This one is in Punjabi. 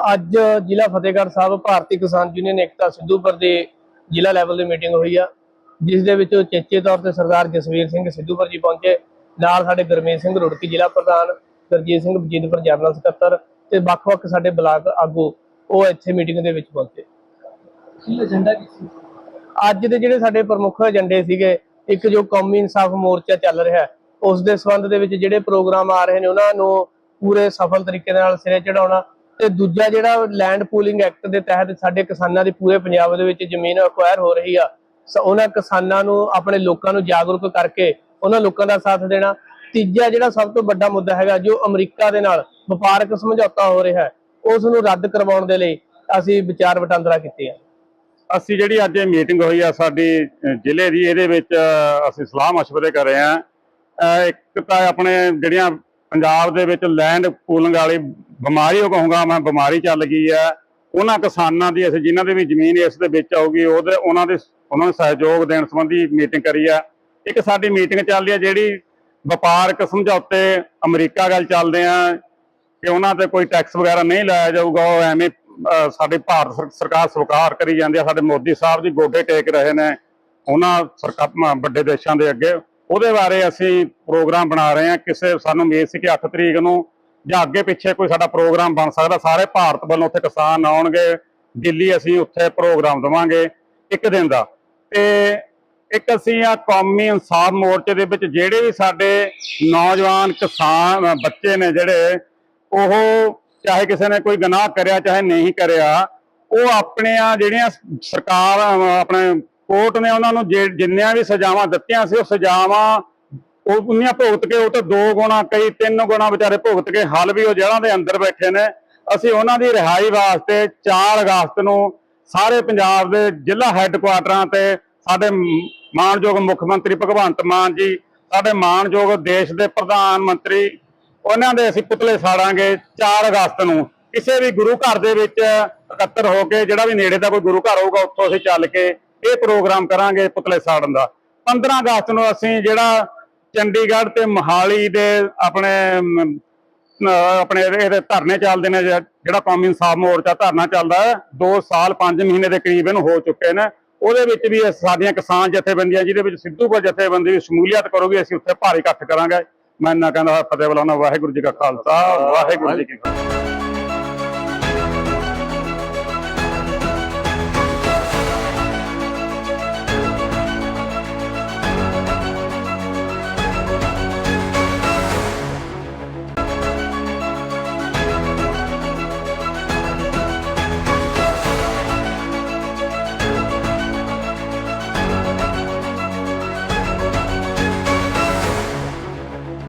ਅੱਜ ਜ਼ਿਲ੍ਹਾ ਫਤਿਹਗੜ੍ਹ ਸਾਹਿਬ ਭਾਰਤੀ ਕਿਸਾਨ ਯੂਨੀਅਨ ਏਕਤਾ ਸਿੱਧੂਪੁਰ ਦੇ ਜ਼ਿਲ੍ਹਾ ਲੈਵਲ ਦੀ ਮੀਟਿੰਗ ਹੋਈ ਆ ਜਿਸ ਦੇ ਵਿੱਚ ਚੇਚੇ ਤੌਰ ਤੇ ਸਰਦਾਰ ਜਸਵੀਰ ਸਿੰਘ ਸਿੱਧੂਪੁਰ ਜੀ ਪਹੁੰਚੇ। ਨਾਲ ਸਾਡੇ ਗੁਰਮੀਤ ਸਿੰਘ ਰੁੜਕੀ ਜ਼ਿਲ੍ਹਾ ਪ੍ਰਧਾਨ ਗੁਰਜੀਤ ਸਿੰਘ ਬਜੀਦਪੁਰ ਜਨਰਲ ਸਕੱਤਰ ਤੇ ਵੱਖ-ਵੱਖ ਸਾਡੇ ਬਲਾਕ ਆਗੂ ਉਹ ਇੱਥੇ ਮੀਟਿੰਗ ਦੇ ਵਿੱਚ ਪਹੁੰਚੇ। ਕੀ ਏਜੰਡਾ ਕੀ ਸੀ? ਅੱਜ ਦੇ ਜਿਹੜੇ ਸਾਡੇ ਪ੍ਰਮੁੱਖ ਏਜੰਡੇ ਸੀਗੇ ਇੱਕ ਜੋ ਕੌਮੀ ਇਨਸਾਫ ਮੋਰਚਾ ਚੱਲ ਰਿਹਾ ਉਸ ਦੇ ਸੰਬੰਧ ਦੇ ਵਿੱਚ ਜਿਹੜੇ ਪ੍ਰੋਗਰਾਮ ਆ ਰਹੇ ਨੇ ਉਹਨਾਂ ਨੂੰ ਪੂਰੇ ਸਫਲ ਤਰੀਕੇ ਨਾਲ ਸਿਰੇ ਚੜਾਉਣਾ ਤੇ ਦੂਜਾ ਜਿਹੜਾ ਲੈਂਡ ਪੂਲਿੰਗ ਐਕਟ ਦੇ ਤਹਿਤ ਸਾਡੇ ਕਿਸਾਨਾਂ ਦੀ ਪੂਰੇ ਪੰਜਾਬ ਦੇ ਵਿੱਚ ਜ਼ਮੀਨ ਅਕਵਾਇਰ ਹੋ ਰਹੀ ਆ ਸ- ਉਹਨਾਂ ਕਿਸਾਨਾਂ ਨੂੰ, ਆਪਣੇ ਲੋਕਾਂ ਨੂੰ ਜਾਗਰੂਕ ਕਰਕੇ ਉਹਨਾਂ ਲੋਕਾਂ ਦਾ ਸਾਥ ਦੇਣਾ। ਤੀਜਾ ਜਿਹੜਾ ਸਭ ਤੋਂ ਵੱਡਾ ਮੁੱਦਾ ਹੈਗਾ, ਜੋ ਅਮਰੀਕਾ ਦੇ ਨਾਲ ਵਪਾਰਕ ਸਮਝੌਤਾ ਹੋ ਰਿਹਾ ਹੈ ਉਸ ਨੂੰ ਰੱਦ ਕਰਵਾਉਣ ਦੇ ਲਈ ਅਸੀਂ ਵਿਚਾਰ ਵਟਾਂਦਰਾ ਕੀਤੀ ਹੈ ਅਸੀਂ ਜਿਹੜੀ ਅੱਜ ਇਹ ਮੀਟਿੰਗ ਹੋਈ ਆ, ਸਾਡੀ ਜ਼ਿਲ੍ਹੇ ਦੀ, ਇਹਦੇ ਵਿੱਚ ਅਸੀਂ ਸਲਾਹ مشਵਰੇ ਕਰ ਰਹੇ ਆ। ਇੱਕ ਤਾਂ ਆਪਣੇ ਜਿਹੜੀਆਂ ਪੰਜਾਬ ਦੇ ਵਿੱਚ ਲੈਂਡ ਪੂਲਿੰਗ ਵਾਲੀ ਬਿਮਾਰੀ ਉਹ ਕਹੂੰਗਾ ਮੈਂ ਬਿਮਾਰੀ ਚੱਲ ਗਈ ਆ। ਉਹਨਾਂ ਕਿਸਾਨਾਂ ਦੀ ਅਸੀਂ ਜਿਨ੍ਹਾਂ ਦੀ ਵੀ ਜ਼ਮੀਨ ਇਸ ਦੇ ਵਿੱਚ ਆਊਗੀ ਉਹਦੇ ਉਹਨਾਂ ਦੇ ਉਹਨਾਂ ਨੂੰ ਸਹਿਯੋਗ ਦੇਣ ਸੰਬੰਧੀ ਮੀਟਿੰਗ ਕਰੀ ਆ। ਇੱਕ ਸਾਡੀ ਮੀਟਿੰਗ ਚੱਲ ਰਹੀ ਆ ਜਿਹੜੀ ਵਪਾਰਕ ਸਮਝੌਤੇ ਅਮਰੀਕਾ ਗੱਲ ਚੱਲਦੇ ਆ ਕਿ ਉਹਨਾਂ ਤੇ ਕੋਈ ਟੈਕਸ ਵਗੈਰਾ ਨਹੀਂ ਲਾਇਆ ਜਾਊਗਾ ਉਹ ਐਵੇਂ ਅਹ, ਸਾਡੇ ਭਾਰਤ ਸਰਕਾਰ ਸਵੀਕਾਰ ਕਰੀ ਜਾਂਦੀ ਆ ਸਾਡੇ ਮੋਦੀ ਸਾਹਿਬ ਜੀ ਗੋਡੇ ਟੇਕ ਰਹੇ ਨੇ ਉਹਨਾਂ ਸਰਕਾਰ ਵੱਡੇ ਦੇਸ਼ਾਂ ਦੇ ਅੱਗੇ। ਉਹਦੇ ਬਾਰੇ ਅਸੀਂ ਪ੍ਰੋਗਰਾਮ ਬਣਾ ਰਹੇ ਹਾਂ ਕਿਸੇ ਸਾਨੂੰ ਉਮੀਦ ਸੀ ਕਿ 8 ਤਰੀਕ ਨੂੰ ਜਾਂ ਅੱਗੇ ਪਿੱਛੇ ਕੋਈ ਸਾਡਾ ਪ੍ਰੋਗਰਾਮ ਬਣ ਸਕਦਾ, ਸਾਰੇ ਭਾਰਤ ਵੱਲੋਂ ਉੱਥੇ ਕਿਸਾਨ ਆਉਣਗੇ, ਦਿੱਲੀ ਅਸੀਂ ਉੱਥੇ ਪ੍ਰੋਗਰਾਮ ਦੇਵਾਂਗੇ, ਇੱਕ ਦਿਨ ਦਾ। ਤੇ ਇੱਕ ਅਸੀਂ ਆ ਕੌਮੀ ਇਨਸਾਫ ਮੋਰਚੇ ਦੇ ਵਿੱਚ ਜਿਹੜੇ ਵੀ ਸਾਡੇ ਨੌਜਵਾਨ ਕਿਸਾਨ ਬੱਚੇ ਨੇ ਜਿਹੜੇ, ਉਹ ਚਾਹੇ ਕਿਸੇ ਨੇ ਕੋਈ ਗੁਨਾਹ ਕਰਿਆ, ਚਾਹੇ ਨਹੀਂ ਕਰਿਆ, ਉਹ ਆਪਣੀਆਂ ਜਿਹੜੀਆਂ ਸਰਕਾਰ ਆਪਣੇ ਕੋਰਟ ਨੇ ਉਹਨਾਂ ਨੂੰ ਜੇ- ਜਿੰਨੀਆਂ ਵੀ ਸਜ਼ਾਵਾਂ ਦਿੱਤੀਆਂ ਸੀ, ਉਹ ਸਜ਼ਾਵਾਂ ਉਹ ਉਨੀਆਂ ਭੁਗਤ ਕੇ, ਉਹ ਤਾਂ ਦੋ ਗੁਣਾ ਕਈ, ਤਿੰਨ ਗੁਣਾ ਵਿਚਾਰੇ ਭੁਗਤ ਕੇ ਹਾਲ ਵੀ ਉਹ ਜੇਲ੍ਹਾਂ ਦੇ ਅੰਦਰ ਬੈਠੇ ਨੇ। ਅਸੀਂ ਉਹਨਾਂ ਦੀ ਰਿਹਾਈ ਵਾਸਤੇ 4 ਅਗਸਤ ਨੂੰ ਸਾਰੇ ਪੰਜਾਬ ਦੇ ਜ਼ਿਲ੍ਹਾ ਹੈੱਡਕੁਆਟਰਾਂ ਤੇ ਸਾਡੇ ਮ- ਮੁੱਖ ਮੰਤਰੀ ਭਗਵੰਤ ਮਾਨ ਜੀ, ਸਾਡੇ ਮਾਨਯੋਗ ਦੇਸ਼ ਦੇ ਪ੍ਰਧਾਨ ਮੰਤਰੀ, ਉਹਨਾਂ ਦੇ ਅਸੀਂ ਪੁਤਲੇ ਸਾੜਾਂਗੇ 4 ਅਗਸਤ ਨੂੰ। ਕਿਸੇ ਵੀ ਗੁਰੂ ਘਰ ਦੇ ਵਿੱਚ ਇਕੱਤਰ ਹੋ ਕੇ, ਜਿਹੜਾ ਵੀ ਨੇੜੇ ਦਾ ਕੋਈ ਗੁਰੂ ਘਰ ਹੋਊਗਾ, ਉੱਥੋਂ ਅਸੀਂ ਚੱਲ ਕੇ ਇਹ ਪ੍ਰੋਗਰਾਮ ਕਰਾਂਗੇ ਪੁਤਲੇ ਸਾੜਨ ਦਾ। 15 ਅਗਸਤ ਨੂੰ ਅਸੀਂ ਜਿਹੜਾ ਚੰਡੀਗੜ੍ਹ ਤੇ ਮੋਹਾਲੀ ਦੇ ਆਪਣੇ ਆਪਣੇ ਇਹਦੇ ਧਰਨੇ ਚੱਲਦੇ ਨੇ ਜਿਹੜਾ ਕੌਮੀ ਇਨਸਾਫ ਮੋਰਚਾ ਧਰਨਾ ਚੱਲਦਾ ਹੈ 2 ਸਾਲ 5 ਮਹੀਨੇ ਦੇ ਕਰੀਬ ਇਹਨੂੰ ਹੋ ਚੁੱਕੇ ਨੇ। ਉਹਦੇ ਵਿੱਚ ਵੀ ਸਾਡੀਆਂ ਕਿਸਾਨ ਜਥੇਬੰਦੀਆਂ, ਜਿਹਦੇ ਵਿੱਚ ਸਿੱਧੂਪੁਰ ਜਥੇਬੰਦੀ ਵੀ ਸ਼ਮੂਲੀਅਤ ਕਰੋਗੇ, ਅਸੀਂ ਉੱਥੇ ਭਾਰੀ ਇਕੱਠ ਕਰਾਂਗੇ। ਮੈਂ ਇੰਨਾ ਕਹਿੰਦਾ, ਫਤਿਹ ਬੁਲਾਉਣਾ ਵਾਹਿਗੁਰੂ ਜੀ ਕਾ ਖਾਲਸਾ, ਵਾਹਿਗੁਰੂ ਜੀ ਕੀ ਫਤਿਹ।